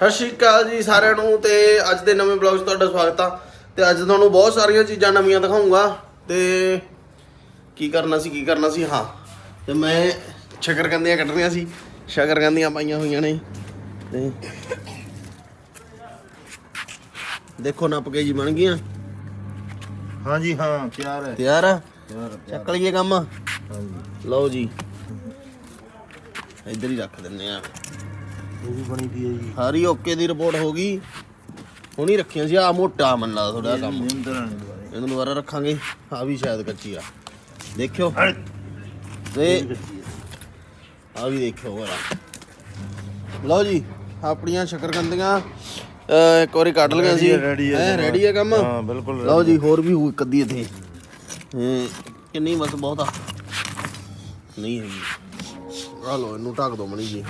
ਸਤਿ ਸ਼੍ਰੀ ਅਕਾਲ ਜੀ ਸਾਰਿਆਂ ਨੂੰ ਤੇ ਅੱਜ ਦੇ ਨਵੇਂ ਬਲੌਗ 'ਚ ਤੁਹਾਡਾ ਸਵਾਗਤ ਆ। ਤੇ ਅੱਜ ਤੁਹਾਨੂੰ ਬਹੁਤ ਸਾਰੀਆਂ ਚੀਜ਼ਾਂ ਨਵੀਆਂ ਦਿਖਾਉਂਗਾ ਤੇ ਕੀ ਕਰਨਾ ਸੀ ਕੀ ਕਰਨਾ ਸੀ? ਹਾਂ ਤੇ ਮੈਂ ਸ਼ਕਰਕੰਦੀਆਂ ਕੱਢਣੀਆਂ ਸੀ ਸ਼ਕਰਕੰਦੀਆਂ ਪਾਈਆਂ ਹੋਈਆਂ ਨੇ ਤੇ ਦੇਖੋ ਨੱਪ ਕੇ ਜੀ ਬਣ ਗਈਆਂ। ਹਾਂਜੀ ਹਾਂ ਤਿਆਰ ਹੈ। ਤਿਆਰ ਆ? ਤਿਆਰ ਹੈ, ਚੱਕ ਲਈਏ ਕੰਮ। ਹਾਂਜੀ। ਲਓ ਜੀ ਇੱਧਰ ਹੀ ਰੱਖ ਦਿੰਨੇ ਆ। ਇਹ ਵੀ ਬਣੀ ਦੀ ਹੈ ਜੀ। ਸਾਰੀ ਓਕੇ ਦੀ ਰਿਪੋਰਟ ਹੋ ਗਈ। ਹੁਣੀ ਰੱਖੀਆਂ ਸੀ ਆ ਮੋਟਾ ਮੰਨ ਲਾ ਥੋੜਾ ਕੰਮ। ਇਹਨੂੰ ਦੁਬਾਰਾ ਰੱਖਾਂਗੇ ਆ ਵੀ ਸ਼ਾਇਦ ਕੱਚੀ ਆ। ਦੇਖਿਓ। ਤੇ ਆ। ਵੀ ਦੇਖਿਓ ਹੋਰਾ ਲਓ ਜੀ ਆਪਣੀਆਂ ਸ਼ਕਰਕੰਦੀਆਂ ਇੱਕ ਵਾਰੀ ਕੱਢ ਲਈਆਂ ਸੀ। ਹੈ ਰੈਡੀ ਹੈ ਕੰਮ? ਹਾਂ ਬਿਲਕੁਲ ਲਓ ਜੀ ਹੋਰ ਵੀ ਇੱਕ ਅੱਧੀ ਇੱਥੇ। ਕਿੰਨੀ ਬਸ ਬਹੁਤ ਆ। ਨਹੀਂ ਹੈਗੀ। ਆ ਲਓ ਇਹਨੂੰ ਢੱਕ ਦੋ ਮਣੀ ਜੀ।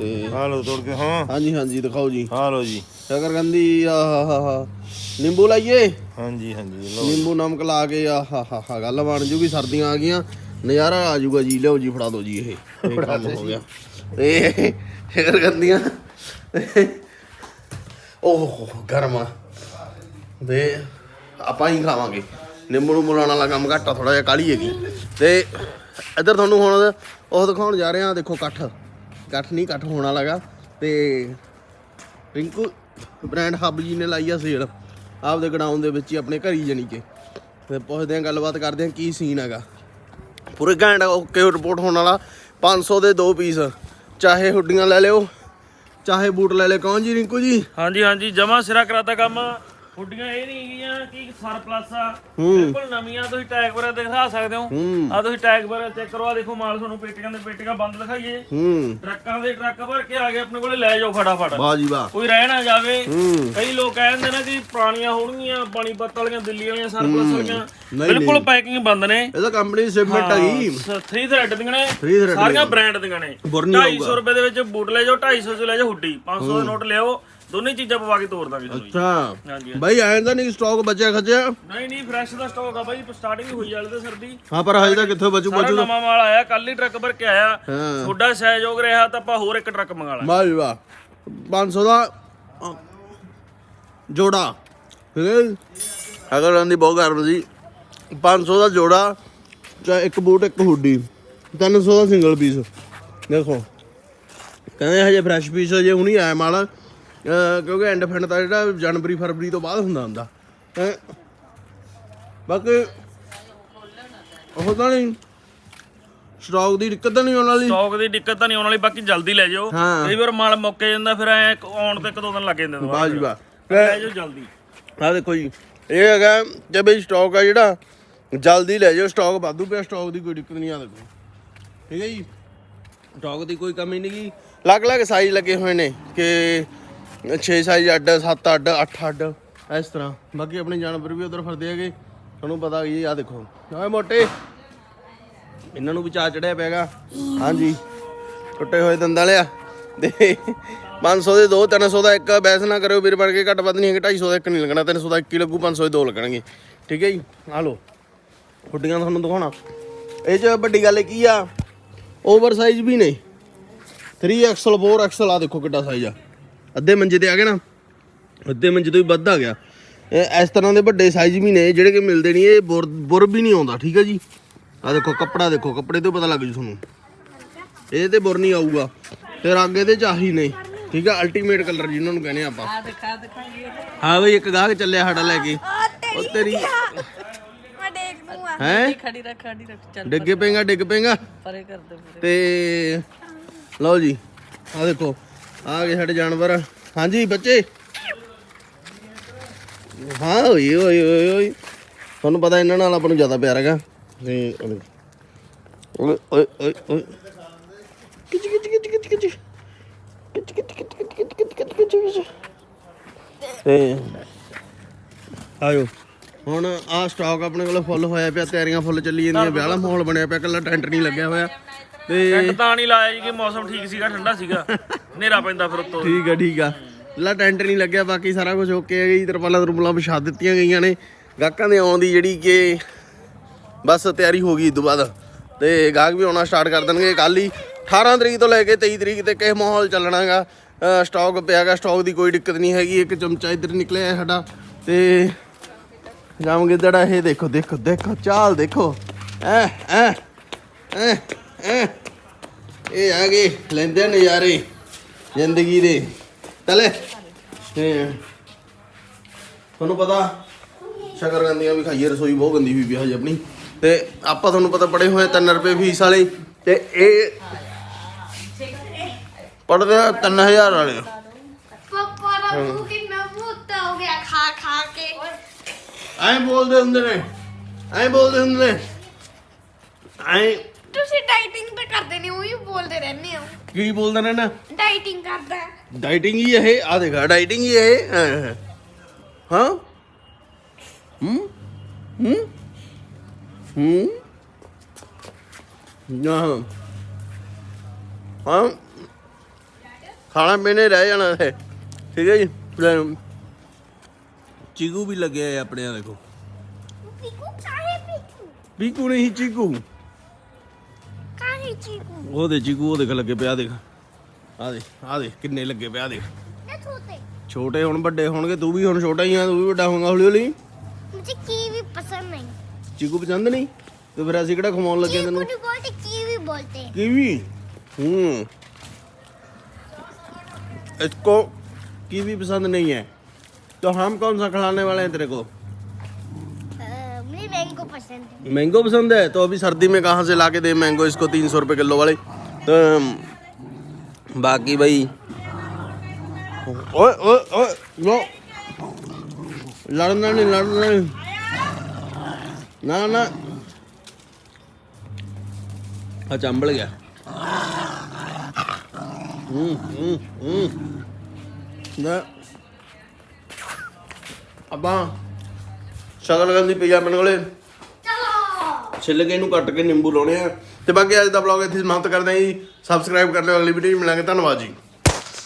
ਤੇ ਆ ਲੋ ਤੋੜ ਕੇ ਹਾਂ। ਹਾਂਜੀ ਹਾਂਜੀ ਦਿਖਾਓ ਜੀ। ਆ ਲੋ ਜੀ। ਸ਼ਕਰਕੰਦੀ ਆ ਹਾ ਹਾ ਹਾ ਨਿੰਬੂ ਲਾਈਏ? ਹਾਂਜੀ ਹਾਂਜੀ ਲੋ ਨਿੰਬੂ ਨਮਕ ਲਾ ਕੇ ਆ ਹਾ ਹਾ ਹਾ ਗੱਲ ਬਣ ਜੂਗੀ ਸਰਦੀਆਂ ਆ ਗਈਆਂ। ਨਜ਼ਾਰਾ ਆ ਜਾਊਗਾ ਜੀ ਲਿਓ ਜੀ ਫੜਾ ਦਿਓ ਜੀ ਇਹ। ਇਹ ਕੰਮ ਹੋ ਗਿਆ। ਤੇ ਸ਼ਕਰਕੰਦੀਆਂ ਓਹ ਗਰਮ ਤੇ ਆਪਾਂ ਹੀ ਖਾਵਾਂਗੇ। ਨਿੰਬੂ ਨੂੰ ਮੁਲਾਉਣ ਵਾਲਾ ਕੰਮ ਘੱਟਾ ਥੋੜਾ ਜਿਹਾ ਕਾਲੀ ਹੈਗੀ। ਤੇ ਇੱਧਰ ਤੁਹਾਨੂੰ ਹੁਣ ਉਹ ਦਿਖਾਉਣ ਜਾ ਰਹੇ ਆ ਦੇਖੋ ਇਕੱਠ। ਇਕੱਠ ਨਹੀਂ, ਇਕੱਠ ਹੋਣ ਵਾਲਾਗਾ ਤੇ ਰਿੰਕੂ ਬ੍ਰਾਂਡ ਹੱਬ ਜੀ ਨੇ ਲਾਈ ਆ ਸੇਲ ਆਪਦੇ ਗਡਾਊਨ ਦੇ ਵਿੱਚ ਹੀ ਆਪਣੇ ਘਰੀ ਜਾਣੀ ਕਿ। ਤੇ ਪੁੱਛਦੇ ਆ ਗੱਲਬਾਤ ਕਰਦੇ ਆ ਕੀ ਸੀਨ ਹੈਗਾ। ਪੂਰੇ ਘੰਟਾ ਓਕੇ ਰਿਪੋਰਟ ਹੋਣ ਵਾਲਾ। 500 ਦੇ ਦੋ ਪੀਸ ਚਾਹੇ ਹੁੱਡੀਆਂ ਲੈ ਲਿਓ, ਚਾਹੇ ਬੂਟ ਲੈ ਲੈ ਕੌਣ ਜੀ, ਰਿੰਕੂ ਜੀ? ਹਾਂਜੀ ਹਾਂਜੀ, ਜਮਾ ਸਿਰਾ ਕਰਾਤਾ ਕੰਮ। ਹੁੱਡੀਆਂ ਇਹ ਨਹੀਂ ਹੈਗੀਆਂ ਕਿ ਸਰ ਪਲੱਸ ਆ। ਬਿਲਕੁਲ ਨਵੀਆਂ ਤੁਸੀਂ ਟੈਗ ਵਗੈਰਾ ਦਿਖਾ ਸਕਦੇ ਹੋ। ਆ ਤੁਸੀਂ ਟੈਗ ਵਗੈਰਾ ਚੈੱਕ ਕਰਵਾ ਦੇਖੋ ਮਾਲ ਤੁਹਾਨੂੰ ਪੇਟੀਆਂ ਦੇ ਪੇਟੀਆਂ ਬੰਦ ਦਿਖਾਈਏ। ਟਰੱਕਾਂ ਦੇ ਟਰੱਕ ਭਰ ਕੇ ਆ ਗਏ ਆਪਣੇ ਕੋਲੇ ਲੈ ਜਾਓ ਫਟਾਫਟ। ਵਾਹ ਜੀ ਵਾਹ। ਕੋਈ ਰਹਿ ਨਾ ਜਾਵੇ ਕਈ ਲੋਕ ਕਹਿੰਦੇ ਨੇ ਕਿ ਪੁਰਾਣੀਆਂ ਹੋਣਗੀਆਂ ਪਾਣੀਪਤ ਵਾਲੀਆਂ ਦਿੱਲੀ ਵਾਲੀਆਂ ਸਰ ਪਲੱਸ ਵਾਲੀਆਂ। ਬਿਲਕੁਲ ਪੈਕਿੰਗ ਬੰਦ ਨੇ। ਇਹ ਤਾਂ ਕੰਪਨੀ ਦੀ ਸਿਪਮੈਂਟ ਹੈਗੀ। 3 ਥ੍ਰੈਡ ਦੀਆਂ ਨੇ। ਸਾਰੀਆਂ ਬ੍ਰਾਂਡ ਦੀਆਂ ਨੇ। ਬੁਰ ਨਹੀਂ 250 ਰੁਪਏ ਦੇ ਵਿੱਚ ਬੂਟ ਲੈ ਜਾਓ 250 ਚ ਲੈ ਜਾਓ ਹੁੱਡੀ। 500 ਦਾ ਨੋਟ ਲਿਆਓ। ਦੋਨੇ ਚੀਜ਼ਾਂ ਪਵਾ ਕੇ ਤੋਰ ਦਾਂਗੇ ਤੁਹਾਨੂੰ ਜੀ। ਅੱਛਾ। ਹਾਂਜੀ ਬਾਈ ਐਂ ਤਾਂ ਨਹੀਂ ਸਟਾਕ ਬਚਿਆ ਖਚਿਆ ਨਹੀਂ ਨਹੀਂ ਫਰੈਸ਼ ਦਾ ਸਟਾਕ ਆ ਬਾਈ ਸਟਾਰਟਿੰਗ ਹੀ ਹੋਈ ਤੇ ਸਰਦੀ। ਹਾਂ ਪਰ ਹਜੇ ਤਾਂ ਕਿੱਥੇ ਬਚੂ ਸਾਰਾ ਬਚੂ ਨਵਾਂ ਮਾਲ ਆਇਆ ਕੱਲ ਹੀ ਟਰੱਕ ਭਰ ਕੇ ਆਇਆ। ਹਾਂ। ਤੁਹਾਡਾ ਸਹਿਯੋਗ ਰਿਹਾ ਤਾਂ ਆਪਾਂ ਹੋਰ ਇੱਕ ਟਰੱਕ ਮੰਗਾ ਲਾਂਗੇ। ਵਾਹ ਜੀ ਵਾਹ 500 ਦਾ ਅ, ਜੋੜਾ। ਜੀ? ਅਗਰ ਆਂਦੀ ਬਹੁਤ ਗਰਮ ਸੀ। 500 ਦਾ ਜੋੜਾ ਚਾਹੇ ਇੱਕ ਬੂਟ ਇੱਕ ਹੁੱਡੀ। 300 ਦਾ ਸਿੰਗਲ ਪੀਸ ਦੇਖੋ। ਕਹਿੰਦੇ ਹਜੇ ਫਰੈਸ਼ ਪੀਸ ਹਜੇ ਹੁਣੀ ਆਇਆ ਮਾਲ। ਕਿਉਂਕਿ ਐਂਡ ਫੈਂਡ ਤਾਂ ਜਿਹੜਾ ਜਨਵਰੀ ਫਰਵਰੀ ਤੋਂ ਬਾਅਦ ਹੁੰਦਾ ਹੁੰਦਾ। ਬਾਕੀ ਉਹ ਤਾਂ ਨਹੀਂ। ਸਟਾਕ ਦੀ ਦਿੱਕਤ ਤਾਂ ਨਹੀਂ ਆਉਣ ਵਾਲੀ। ਸਟਾਕ ਦੀ ਦਿੱਕਤ ਤਾਂ ਨਹੀਂ ਆਉਣ ਵਾਲੀ ਬਾਕੀ ਜਲਦੀ ਲੈ ਜਾਓ। ਕਈ ਵਾਰ ਮਾਲ ਮੁੱਕ ਜਾਂਦਾ ਫਿਰ ਐ ਆਉਣ ਤੇ ਇੱਕ ਦੋ ਦਿਨ ਲੱਗ ਜਾਂਦੇ ਵਾਹ ਜੀ ਵਾਹ। ਲੈ ਜਾਓ ਜਲਦੀ। ਆ ਦੇਖੋ ਜੀ ਇਹ ਹੈਗਾ ਜੇ ਬਈ ਸਟਾਕ ਆ ਜਿਹੜਾ ਜਲਦੀ ਲੈ ਜਾਓ ਸਟਾਕ ਵਾਧੂ ਪਿਆ ਸਟਾਕ ਦੀ ਕੋਈ ਦਿੱਕਤ ਨਹੀਂ ਆ ਦੇਖੋ। ਠੀਕ ਹੈ ਜੀ? ਸਟਾਕ ਦੀ ਕੋਈ ਕਮੀ ਨਹੀਂ ਗੀ। ਅਲੱਗ-ਅਲੱਗ ਸਾਈਜ਼ ਲੱਗੇ ਹੋਏ ਨੇ ਕਿ 6 ਸਾਈਜ਼ ਅੱਡ 7 ਅੱਡ 8 ਅੱਡ ਇਸ ਤਰ੍ਹਾਂ। ਬਾਕੀ ਆਪਣੇ ਜਾਨਵਰ ਵੀ ਉਧਰ ਫਿਰਦੇ ਹੈਗੇ। ਤੁਹਾਨੂੰ ਪਤਾ ਹੀ ਆ ਦੇਖੋ। ਓਏ ਮੋਟੇ। ਇਹਨਾਂ ਨੂੰ ਵੀ ਚਾਹ ਚੜਿਆ ਪੈਗਾ ਹਾਂਜੀ। ਟੁੱਟੇ ਹੋਏ ਦੰਦਾਂ ਵਾਲਿਆ ਦੇ 500 ਦੇ ਦੋ 300 ਦਾ ਇੱਕ। ਬੈਸ ਨਾ ਕਰਿਓ ਵੀਰ ਬਣ ਕੇ। ਘੱਟ ਵੱਧ ਨਹੀਂ ਹੈਗੇ। 250 ਦਾ ਇੱਕ ਨਹੀਂ ਲੱਗਣਾ। 300 ਦਾ ਇੱਕ ਹੀ ਲੱਗੂ 500 ਦੇ ਦੋ ਲੱਗਣਗੇ। ਠੀਕ ਹੈ ਜੀ? ਆ ਲਓ। ਹੁੱਡੀਆਂ ਤੁਹਾਨੂੰ ਦਿਖਾਉਣਾ। ਇਹ ਚ ਵੱਡੀ ਗੱਲ ਕੀ ਆ? ਓਵਰ ਸਾਈਜ਼ ਵੀ ਨੇ। 3XL 4XL ਆ ਦੇਖੋ ਕਿੱਡਾ ਸਾਈਜ਼ ਆ। ਅੱਧੇ ਮੰਜੇ ਤੇ ਆ ਗਏ ਨਾ ਅੱਧੇ ਮੰਜੇ ਤੋਂ ਵੀ ਵੱਧ ਆ ਗਿਆ। ਇਸ ਤਰ੍ਹਾਂ ਦੇ ਵੱਡੇ ਸਾਈਜ਼ ਵੀ ਨੇ ਜਿਹੜੇ ਕਿ ਮਿਲਦੇ ਨਹੀਂ ਇਹ ਬੁਰ ਬੁਰ ਵੀ ਨਹੀਂ ਆਉਂਦਾ ਠੀਕ ਹੈ ਜੀ? ਆ ਦੇਖੋ ਕੱਪੜਾ ਦੇਖੋ ਕੱਪੜੇ ਤੋਂ ਪਤਾ ਲੱਗ ਜੂ ਤੁਹਾਨੂੰ। ਇਹ ਤੇ ਬੁਰ ਨਹੀਂ ਆਊਗਾ ਤੇ ਰੰਗ ਇਹਦੇ ਚ ਆਹੀ ਨੇ ਠੀਕ ਆ? ਅਲਟੀਮੇਟ ਕਲਰ ਜਿਹਨਾਂ ਨੂੰ ਕਹਿੰਦੇ ਆਪਾਂ। ਆ ਦਿਖਾ ਦਿਖਾਈਏ ਹਾਂ ਬਈ ਇੱਕ ਗਾਹਕ ਚੱਲਿਆ ਸਾਡਾ ਲੈ ਕੇ। ਉਹ ਤੇਰੀ ਮੈਂ ਦੇਖ ਦੂੰਗਾ ਹੈ? ਖੜੀ ਰੱਖ ਖੜੀ ਰੱਖ ਚੱਲ ਡਿੱਗੇ ਪਏਗਾ ਡਿੱਗ ਪਏਗਾ। ਪਰੇ ਕਰ ਦੇ ਤੇ ਲਓ ਜੀ ਆ ਦੇਖੋ। ਆ ਗਏ ਸਾਡੇ ਜਾਨਵਰ ਹਾਂਜੀ ਬੱਚੇ ਹਾਂ ਓਏ ਓਏ ਓਏ ਓਏ ਤੁਹਾਨੂੰ ਪਤਾ ਇਹਨਾਂ ਨਾਲ ਆਪਾਂ ਨੂੰ ਜ਼ਿਆਦਾ ਪਿਆਰ ਹੈਗਾ ਤੇ। ਓਏ ਓਏ ਓਏ ਓਏ ਕਿਚ ਕਿਚ ਕਿਚ ਕਿਚ ਕਿਚ ਕਿਚ ਕਿਚ ਕਿਚ ਕਿਚ ਕਿਚ ਕਿਚ ਕਿਚ ਕਿਚ ਕਿਚ ਤੇ ਆਇਓ ਹੁਣ ਆ ਸਟਾਕ ਆਪਣੇ ਕੋਲ ਫੁੱਲ ਹੋਇਆ ਪਿਆ ਤਿਆਰੀਆਂ ਫੁੱਲ ਚੱਲੀ ਜਾਂਦੀਆਂ ਵਿਆਹ ਵਾਲਾ ਮਾਹੌਲ ਬਣਿਆ ਪਿਆ ਕੱਲਾ ਟੈਂਟ ਨਹੀਂ ਲੱਗਿਆ ਹੋਇਆ ਤੇ ਟੈਂਟ ਤਾਂ ਨਹੀਂ ਲਾਇਆ ਜੀ ਕਿ ਮੌਸਮ ਠੀਕ ਸੀਗਾ ਠੰਡਾ ਸੀਗਾ ਹਨੇਰਾ ਪੈਂਦਾ ਫਿਰ ਉੱਤੋਂ। ਠੀਕ ਆ ਠੀਕ ਆ। ਲਾ ਟੈਂਟ ਨਹੀਂ ਲੱਗਿਆ, ਬਾਕੀ ਸਾਰਾ ਕੁਝ ਓਕੇ ਹੈ ਜੀ। ਤਰਪਾਲਾਂ ਤਰਪਾਲਾਂ ਵਿਛਾ ਦਿੱਤੀਆਂ ਗਈਆਂ ਨੇ। ਗਾਹਕਾਂ ਦੇ ਆਉਣ ਦੀ ਜਿਹੜੀ ਕਿ ਬਸ ਤਿਆਰੀ ਹੋ ਗਈ ਇਸ ਤੋਂ ਬਾਅਦ। ਤੇ ਗਾਹਕ ਵੀ ਆਉਣਾ ਸਟਾਰਟ ਕਰ ਦੇਣਗੇ ਕੱਲ ਹੀ। 18 ਤਰੀਕ ਤੋਂ ਲੈ ਕੇ 23 ਤਰੀਕ ਤੱਕ ਇਹ ਮਾਹੌਲ ਚੱਲਣਾਗਾ। ਸਟਾਕ ਪਿਆਗਾ ਸਟਾਕ ਦੀ ਕੋਈ ਦਿੱਕਤ ਨਹੀਂ ਹੈਗੀ। ਇੱਕ ਚਮਚਾ ਇੱਧਰ ਨਿਕਲਿਆ ਸਾਡਾ। ਤੇ ਜਾਮ ਗਿੱਦੜਾ ਇਹ ਦੇਖੋ ਦੇਖੋ ਦੇਖੋ, ਚਾਲ ਦੇਖੋ। ਐ ਐ ਐ ਐ। ਇਹ ਆ ਗਏ ਲੈਂਦੇ ਨਜ਼ਾਰੇ। ਜ਼ਿੰਦਗੀ ਦੇ। ਤਲੇ ਤੇ ਤੁਹਾਨੂੰ ਪਤਾ ਸ਼ਕਰਗੰਦੀਆਂ ਵੀ ਖਾਈਏ ਰਸੋਈ ਬਹੁਤ ਗੰਦੀ ਹੋਈ ਵੀ ਹਜੇ ਆਪਣੀ। ਤੇ ਆਪਾਂ ਤੁਹਾਨੂੰ ਪਤਾ ਪੜੇ ਹੋਏ 3 ਰੁਪਏ ਫੀਸ ਵਾਲੇ। ਤੇ ਇਹ ਪੜਦੇ ਆ 3000 ਵਾਲੇ। ਪਾਪਾ ਦਾ ਮੂੰਹ ਕਿੰਨਾ ਮੋਟਾ ਹੋ ਗਿਆ ਖਾ ਖਾ ਕੇ। ਐਂ ਬੋਲਦੇ ਹੁੰਦੇ ਨੇ। ਐਂ ਬੋਲਦੇ ਹੁੰਦੇ ਨੇ। ਐਂ ਤੁਸੀਂ ਡਾਈਟਿੰਗ ਤਾਂ ਕਰਦੇ ਨਹੀਂ ਉਹੀ ਬੋਲਦੇ ਰਹਿੰਦੇ ਹੋ। ਕੀ ਬੋਲਦੇ ਨੇ ਨਾ ਡਾਈਟਿੰਗ ਕਰਦਾ। ਡਾਈਟਿੰਗ ਹੀ ਇਹ ਆ ਦੇਖਾ ਡਾਈਟਿੰਗ ਹੀ ਇਹ ਹਾਂ ਹਾਂ ਹੂੰ। ਹੂੰ? ਹੂੰ? ਨਾ। ਹਾਂ? ਖਾਣਾ ਪੀਣੇ ਰਹਿ ਜਾਣਾ ਹੈ ਠੀਕ ਹੈ ਜੀ? ਲੈ, ਚੀਕੂ ਵੀ ਲੱਗਿਆ ਹੈ ਆਪਣੇ ਆ ਦੇਖੋ। ਪੀਕੂ ਕਾਹੇ ਪੀਕੂ। ਪੀਕੂ ਨਹੀਂ ਚੀਕੂ। ਚੀਕੂ ਉਹ ਦੇ ਚੀਕੂ ਉਹ ਦੇਖ ਲੱਗੇ ਪਿਆ ਦੇਖ ਆ ਦੇ ਆ ਦੇ ਕਿੰਨੇ ਲੱਗੇ ਪਿਆ ਦੇਖ ਇਹ ਛੋਟੇ ਛੋਟੇ ਹੁਣ ਵੱਡੇ ਹੋਣਗੇ ਤੂੰ ਵੀ ਹੁਣ ਛੋਟਾ ਹੀ ਆ ਤੂੰ ਵੀ ਵੱਡਾ ਹੋਊਗਾ ਹੌਲੀ ਹੌਲੀ ਮੁਝੇ ਕੀਵੀ ਪਸੰਦ ਨਹੀਂ ਚੀਕੂ ਪਸੰਦ ਨਹੀਂ ਤੇ ਫਿਰ ਅਸੀਂ ਕਿਹੜਾ ਖਵਾਉਣ ਲੱਗੇ चीकू ਤੈਨੂੰ नहीं बोलते कीवी बोलते हैं कीवी हम्म इसको कीवी पसंद नहीं है तो हम कौन सा खिलाने वाले हैं तेरे को अ, मुझे मैंगो पसंद है। मैंगो पसंद है? तो अभी सर्दी में कहाँ से ला के दे मैंगो इसको तीन सौ रुपये किलो वाले? तो बाकी भाई, ओए ओए ओए नो लड़ना नहीं लड़ना नहीं। ना ना। अच्छा अंबड़ गया। हम्म हम्म हम्म। ना। ਆਪਾਂ ਸ਼ਕਲਗੰਦੀ ਪਈ ਆ ਆਪਣੇ ਕੋਲੇ। चलो ਛਿੱਲ ਕੇ ਇਹਨੂੰ ਕੱਟ ਕੇ ਨਿੰਬੂ ਲਾਉਣੇ ਆ। ਤੇ ਬਾਕੀ ਅੱਜ ਦਾ ਵਲੌਗ ਇੱਥੇ ਸਮਾਪਤ ਕਰਦੇ ਹਾਂ ਜੀ। ਸਬਸਕ੍ਰਾਈਬ ਕਰ ਲਿਓ ਅਗਲੀ ਵੀਡੀਓ ਮਿਲਾਂਗੇ। ਧੰਨਵਾਦ ਜੀ।